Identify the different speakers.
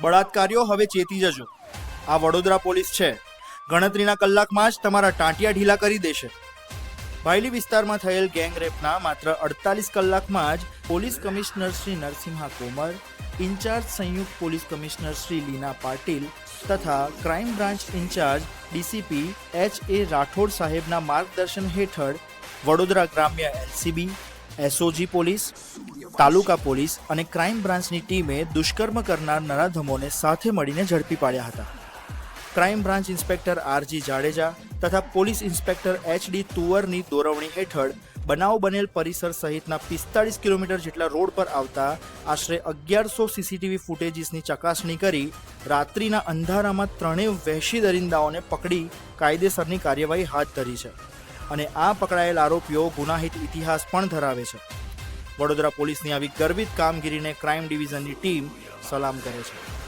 Speaker 1: બળાત્કારીઓ હવે ચેતી જજો. આ વડોદરા પોલીસ છે. ગણતરીના કલાકમાં જ તમારા ટાંટિયા ઢીલા કરી દેશે. ભાયલી વિસ્તારમાં થયેલ ગેંગ રેપના માત્ર અડતાલીસ કલાકમાં જ police commissioner Shri Narasimha Komar, incharge સંયુક્ત પોલીસ કમિશનર શ્રી લીના પાટીલ તથા crime branch incharge DCP H A Rathod સાહેબના માર્ગદર્શન હેઠળ વડોદરા ગ્રામ્ય એલસીબી, એસઓજી પોલીસ તાલુકા પોલીસ અને ક્રાઇમ બ્રાન્ચની ટીમે દુષ્કર્મ કરનાર નરાધમોને સાથે મળીને ઝડપી પાડ્યા હતા. Crime branch inspector R G Jadeja તથા પોલીસ ઇન્સ્પેક્ટર એચ ડી તુવરની દોરવણી હેઠળ બનાવ બનેલ પરિસર સહિતના પિસ્તાળીસ કિલોમીટર જેટલા રોડ પર આવતા આશરે અગિયારસો સીસીટીવી ફૂટેજીસની ચકાસણી કરી રાત્રિના અંધારામાં ત્રણેય વહેશી દરિંદાઓને પકડી કાયદેસરની કાર્યવાહી હાથ ધરી છે. અને આ પકડાયેલ આરોપીઓ ગુનાહિત ઇતિહાસ પણ ધરાવે છે. વડોદરા પોલીસની આવી ગર્વિત કામગીરીને ક્રાઇમ ડિવિઝનની ટીમ સલામ કરે છે.